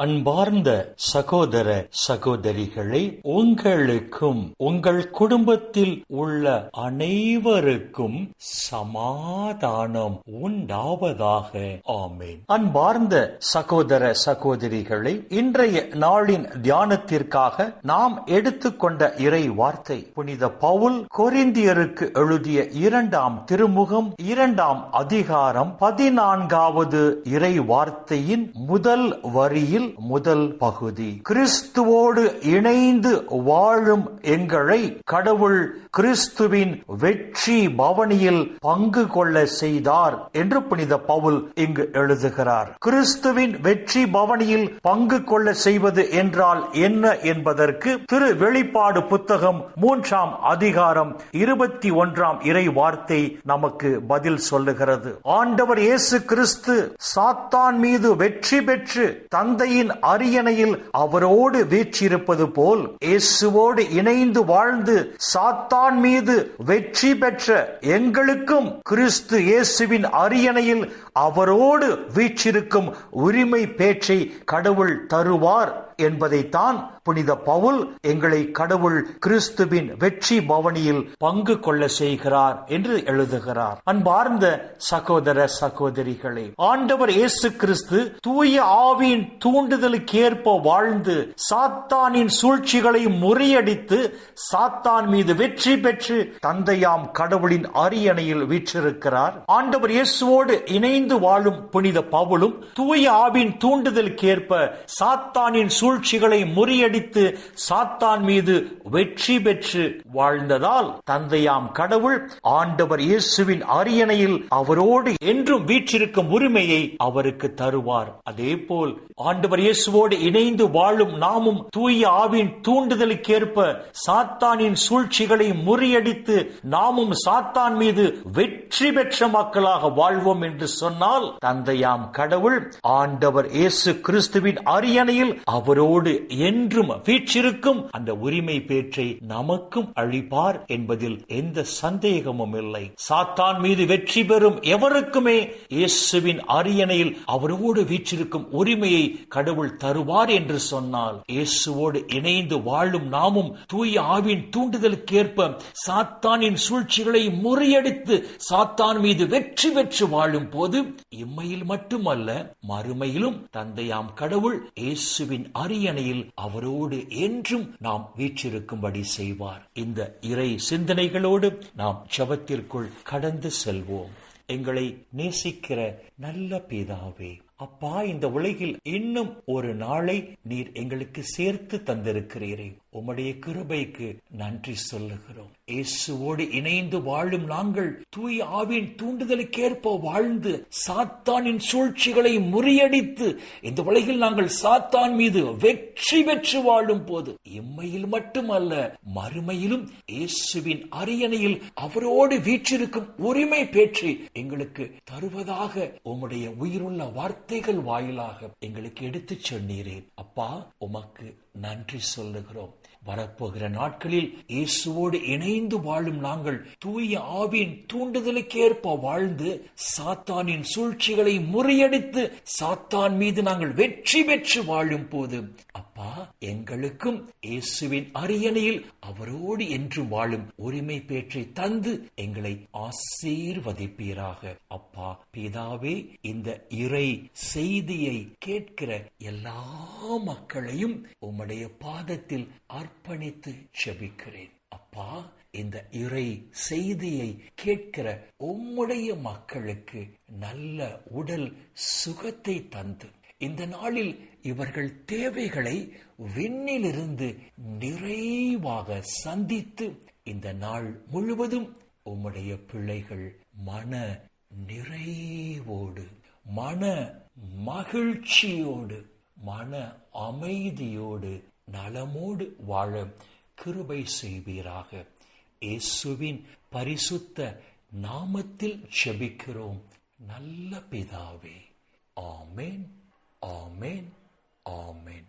அன்பார்ந்த சகோதர சகோதரிகளே உங்களுக்கும் உங்கள் குடும்பத்தில் உள்ள அனைவருக்கும் சமாதானம் உண்டாவதாக. ஆமேன். அன்பார்ந்த சகோதர சகோதரிகளே இன்றைய நாளின் தியானத்திற்காக நாம் எடுத்துக்கொண்ட இறை வார்த்தை புனித பவுல் கொரிந்தியருக்கு எழுதிய இரண்டாம் திருமுகம் இரண்டாம் அதிகாரம் பதினான்காவது இறை வார்த்தையின் முதல் வரியில் முதல் பகுதி. கிறிஸ்துவோடு இணைந்து வாழும் எங்களை கடவுள் கிறிஸ்துவின் வெற்றி பவனியில் பங்கு கொள்ள செய்தார் என்று புனித பவுல் இங்கு எழுதுகிறார். கிறிஸ்துவின் வெற்றி பவனியில் பங்கு கொள்ள செய்வது என்றால் என்ன என்பதற்கு திரு வெளிப்பாடு புத்தகம் மூன்றாம் அதிகாரம் இருபத்தி ஒன்றாம் இறை வார்த்தை நமக்கு பதில் சொல்லுகிறது. ஆண்டவர் இயேசு கிறிஸ்து சாத்தான் மீது வெற்றி பெற்று தந்தையின் அரியணையில் அவரோடு வீற்றிருப்பது போல் இயேசுவோடு இணைந்து வாழ்ந்து சாத்தான் மீது வெற்றி பெற்ற எங்களுக்கும் கிறிஸ்து இயேசுவின் அரியணையில் அவரோடு வீற்றிருக்கும் உரிமை பேச்சை கடவுள் தருவார் என்பதைத்தான் புனித பவுல் எங்களை கடவுள் கிறிஸ்துவின் வெற்றி பவனியில் பங்கு கொள்ள செய்கிறார் என்று எழுதுகிறார். அன்பார்ந்த சகோதர சகோதரிகளே ஆண்டவர் இயேசு கிறிஸ்து தூய ஆவியின் தூண்டுதலுக்கேற்ப வாழ்ந்து சாத்தானின் சூழ்ச்சிகளை முறியடித்து சாத்தான் மீது வெற்றி பெற்று தந்தையாம் கடவுளின் அரியணையில் வீற்றிருக்கிறார். ஆண்டவர் இயேசுவோடு இணைந்து வாழும் புனித பவுலும் தூய ஆவின் தூண்டுதலுக்கேற்ப சாத்தானின் சூழ்ச்சிகளை முறியடி முறியடித்து சாத்தான் மீது வெற்றி பெற்று வாழ்ந்ததால் தந்தையாம் கடவுள் ஆண்டவர் இயேசுவின் அரியணையில் அவரோடு என்றும் வீற்றிருக்கும் உரிமையை அவருக்கு தருவார். அதே போல் ஆண்டவர் இயேசுவோடு இணைந்து வாழும் நாமும் தூய ஆவின் தூண்டுதலுக்கேற்ப சாத்தானின் சூழ்ச்சிகளை முறியடித்து நாமும் சாத்தான் மீது வெற்றி பெற்ற மக்களாக வாழ்வோம் என்று சொன்னால் தந்தையாம் கடவுள் ஆண்டவர் இயேசு கிறிஸ்துவின் அரியணையில் அவரோடு என்று என்றும் வீற்றிருக்கும். அந்த உரிமை பேற்றை நமக்கும் அழிப்பார் என்பதில் எந்த சந்தேகமும் இல்லை. சாத்தான் மீது வெற்றி பெறும் எவருக்குமே இயேசுவின் அரியணையில் அவரோடு வீற்றிருக்கும் உரிமையை கடவுள் தருவார் என்று சொன்னால் இயேசுவோடு இணைந்து வாழும் நாமும் தூய ஆவின் தூண்டுதலுக்கேற்ப சாத்தானின் சூழ்ச்சிகளை முறியடித்து சாத்தான் மீது வெற்றி பெற்று வாழும் போது இம்மையில் மட்டுமல்ல மறுமையிலும் தந்தையாம் கடவுள் இயேசுவின் அரியணையில் அவரோடு என்றும் நாம் வீற்றிருக்கும்படி செய்வார். இந்த இறை சிந்தனைகளோடு நாம் ஜபத்திற்குள் கடந்து செல்வோம். எங்களை நேசிக்கிற நல்ல பிதாவே அப்பா இந்த உலகில் இன்னும் ஒரு நாளை நீர் எங்களுக்கு சேர்த்து தந்திருக்கிறீரே. உம்முடைய கிருபைக்கு நன்றி சொல்லுகிறோம். இயேசுவோடு இணைந்து வாழும் நாங்கள் தூய் ஆவின் தூண்டுதலுக்கேற்ப வாழ்ந்து சாத்தானின் சூழ்ச்சிகளை முறியடித்து இந்த உலகில் நாங்கள் சாத்தான் மீது வெற்றி பெற்று வாழும் போது இம்மையில் மட்டுமல்ல மறுமையிலும் இயேசுவின் அரியணையில் அவரோடு வீற்றிருக்கும் உரிமை பேற்றி எங்களுக்கு தருவதாக உம்முடைய உயிருள்ள வார்த்தைகள் வாயிலாக எங்களுக்கு எடுத்துச் சொன்னீரே. அப்பா உமக்கு நன்றி சொல்லுகிறோம். வரப்போகிற நாட்களில் இயேசுவோடு இணைந்து வாழும் நாங்கள் தூய ஆவின் தூண்டுதலுக்கேற்ப வாழ்ந்து சாத்தானின் சூழ்ச்சிகளை முறியடித்து சாத்தான் மீது நாங்கள் வெற்றி பெற்று வாழும் போது அப்பா எங்களுக்கும் இயேசுவின் அரியணையில் அவரோடு என்று வாழும் உரிமை பேற்றை தந்து எங்களை ஆசீர்வதிப்பீராக. அப்பா பிதாவே இந்த இறை செய்தியை கேட்கிற எல்லா மக்களையும் உம்முடைய பாதத்தில் அர்ப்பணித்து செபிக்கிறேன். அப்பா இந்த இறை செய்தியை கேட்கிற உம்முடைய மக்களுக்கு நல்ல உடல் சுகத்தை தந்து இந்த நாளில் இவர்கள் தேவைகளை விண்ணிலிருந்து நிறைவாக சந்தித்து இந்த நாள் முழுவதும் உம்முடைய பிள்ளைகள் மன நிறைவோடு மன மகிழ்ச்சியோடு மன அமைதியோடு நலமோடு வாழ கிருபை செய்வீராக. இயேசுவின் பரிசுத்த நாமத்தில் செபிக்கிறோம் நல்ல பிதாவே. ஆமேன். ஆமேன் ஆமேன்